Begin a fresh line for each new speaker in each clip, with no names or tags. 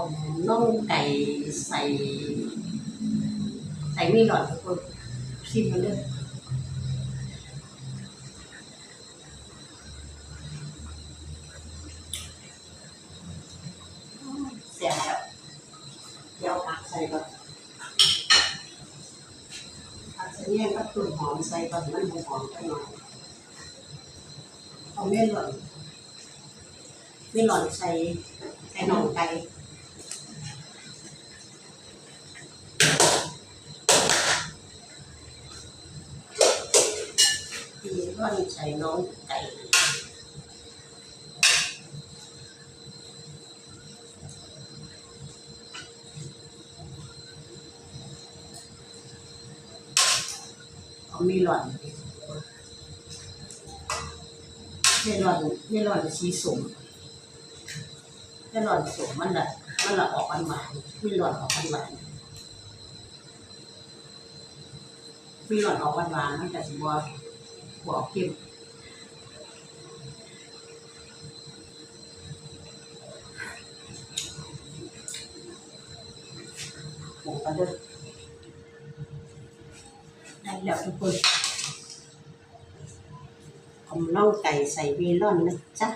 องไก่ใส่ ใส่ไม่หลอดทุกคนชิมมันเลยเสียแล้วเดี๋ยวผักใส่ก่อนผักใส่เนี่ยก็ตุ่นหอมใส่ก่อนมันหอมๆกันหน่อยเอาไม่หล่อนไม่หล่อนใส่ไก่หนองไก่ ทีร่อนใส่น้องไก่เอามีหล่อนไม่หล่อนไม่หล่อนสีสมไม่หล่อนสมมันละมันละออกหวานหวานม่หล่อนออกหวานหวานมีหล่อนออกหวานวานๆมันจะสิบัว บัวออกเข้มหมูกระเด้อได้แล้วทุกคนเอาน่องไก่ใส่เมลอนนะจ๊ะ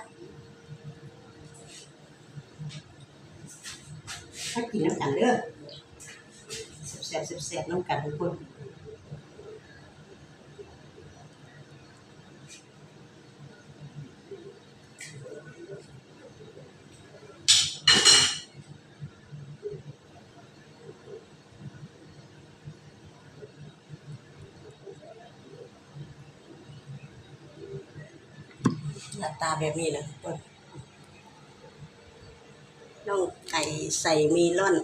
ถ้ากินน้ำกันเด้อแซ่บๆแซ่บๆน้ำกันทุกคน น้าตาแบบนี้นะน้องไก่ใส่มีลอน